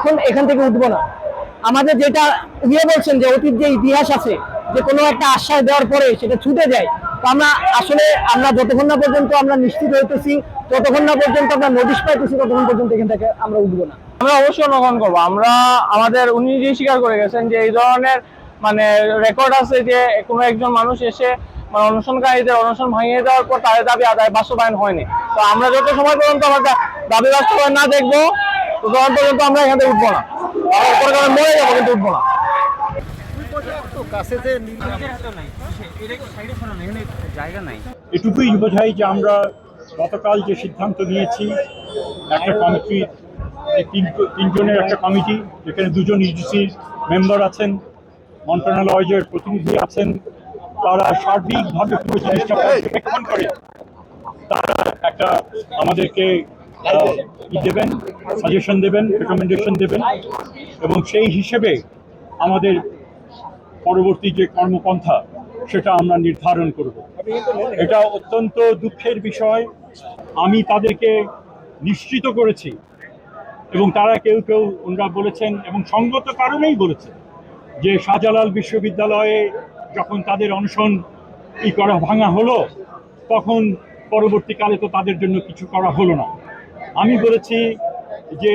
এখন এখান থেকে উঠবো না। আমাদের যেটা ইয়ে বলছেন যে অতীত যে ইতিহাস আছে, যে কোনো একটা আশ্বাস দেওয়ার পরে সেটা ছুটে যায়, তো আমরা আসলে আমরা যতক্ষণ না পর্যন্ত আমরা নিশ্চিত হইতেছি, ততক্ষণ না পর্যন্ত আমরা নোটিশ পাইতেছি, ততক্ষণ পর্যন্ত এখান থেকে আমরা উঠবো না। আমরা অবশ্যই অনুগমন করব। আমরা, আমাদের উনি নিজেই স্বীকার করে গেছেন যে এই ধরনের মানে রেকর্ড আছে যে কোনো একজন মানুষ এসে মানে অনশনকারীদের অনশন ভাঙিয়ে দেওয়ার পর তাদের দাবি আদায় বাস্তবায়ন হয়নি। তো আমরা যত সময় পর্যন্ত আমরা দাবি বাস্তবায়ন না দেখব ততক্ষণ পর্যন্ত আমরা এখান থেকে উঠবো না। আমরা উপরে কারণে মরে যাব কিন্তু উঠবো না। এটুকুই বোঝাই যে আমরা গতকাল যে সিদ্ধান্ত নিয়েছি একটা কমিটি তিন তিনজনের একটা কমিটি যেখানে দুজন ইউজিসির মেম্বার আছেন মন্ত্রণালয়ের প্রতিনিধি আছেন তারা সার্বিকভাবে পুরো জিনিসটা পর্যবেক্ষণ করে। তারা একটা আমাদেরকে ই দেবেন সাজেশন দেবেন রেকমেন্ডেশন দেবেন, এবং সেই হিসেবে আমাদের পরবর্তী যে কর্মপন্থা, সেটা আমরা নির্ধারণ করব। এটা অত্যন্ত দুঃখের বিষয়। আমি তাদেরকে নিশ্চিত করেছি, এবং তারা কেউ কেউ ওনারা বলেছেন, এবং সঙ্গত কারণেই বলেছেন, যে শাহজালাল বিশ্ববিদ্যালয়ে যখন তাদের অনশন ই করা ভাঙা হলো, তখন পরবর্তীকালে তো তাদের জন্য কিছু করা হলো না। আমি বলেছি যে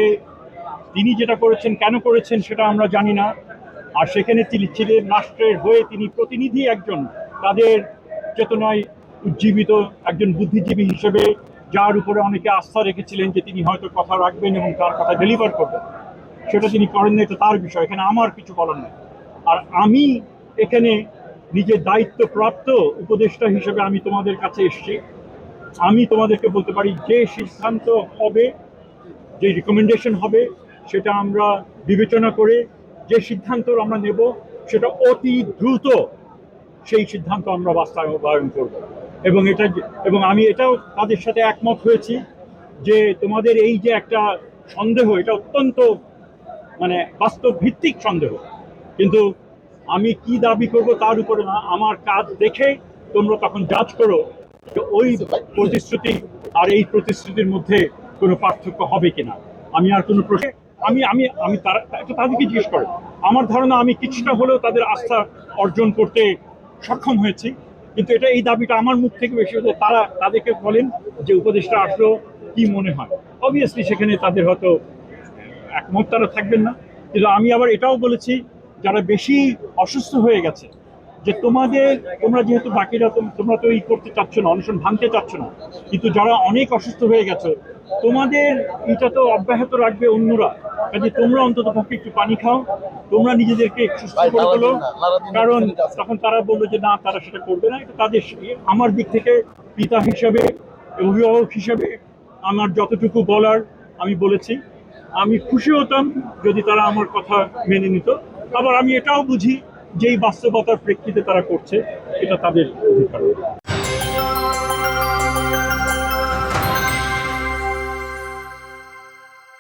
তিনি যেটা করেছেন, কেন করেছেন সেটা আমরা জানি না। আর সেখানে তিনি ছিলেন রাষ্ট্রের হয়ে তিনি প্রতিনিধি একজন, তাদের চেতনায় উজ্জীবিত একজন বুদ্ধিজীবী হিসেবে, যার উপরে অনেকে আস্থা রেখেছিলেন যে তিনি হয়তো কথা রাখবেন এবং তার কথা ডেলিভার করবেন। সেটা তিনি করেন এটা তার বিষয়, এখানে আমার কিছু বলার নেই। আর আমি এখানে নিজের দায়িত্বপ্রাপ্ত উপদেষ্টা হিসেবে আমি তোমাদের কাছে এসেছি। আমি তোমাদেরকে বলতে পারি যে সিদ্ধান্ত হবে, যে রিকমেন্ডেশন হবে, সেটা আমরা বিবেচনা করে যে সিদ্ধান্ত আমরা নেব, সেটা অতি দ্রুত সেই সিদ্ধান্ত আমরা বাস্তবায়ন করব। এবং এটা এবং আমি এটাও তাদের সাথে একমত হয়েছি যে তোমাদের এই যে একটা সন্দেহ, এটা অত্যন্ত মানে বাস্তব ভিত্তিক সন্দেহ। কিন্তু আমি কি দাবি করব তার উপরে না, আমার কাজ দেখে তোমরা তখন জাজ করো। ওই প্রতিশ্রুতি আর এই প্রতিশ্রুতির মধ্যে কোনো পার্থক্য হবে কিনা? আমি আর কোনো প্রশ্ন আমি আমি আমি তারা তাদেরকে জিজ্ঞেস করো আমার ধারণা আমি কিছুটা হলেও তাদের আস্থা অর্জন করতে সক্ষম হয়েছি। কিন্তু এটা, এই দাবিটা আমার মুখ থেকে বেশি হতো তারা তাদেরকে বলেন যে উপদেশটা আসলো কি মনে হয়। অবভিয়াসলি সেখানে তাদের হয়তো একমত তারা থাকবেন না। কিন্তু আমি আবার এটাও বলেছি, যারা বেশি অসুস্থ হয়ে গেছে যে তোমাদের তোমরা যেহেতু বাকিরা তোম- তোমরা তো ই করতে চাচ্ছ না অনশন ভাঙতে চাচ্ছ না কিন্তু যারা অনেক অসুস্থ হয়ে গেছে তোমাদের এটা তো অব্যাহত রাখবে অন্যরা। কাজে তোমরা অন্তত পক্ষে একটু পানি খাও তোমরা নিজেদেরকে সুস্থ করে তোলো। কারণ তখন তারা বলল যে না তারা সেটা করবে না। এটা তাদের আমার দিক থেকে পিতা হিসাবে অভিভাবক হিসাবে আমার যতটুকু বলার আমি বলেছি। আমি খুশি হতাম যদি তারা আমার কথা মেনে নিত। আবার আমি এটাও বুঝি যে এই বাস্তবতার প্রেক্ষিতে তারা করছে এটা তাদের অধিকার।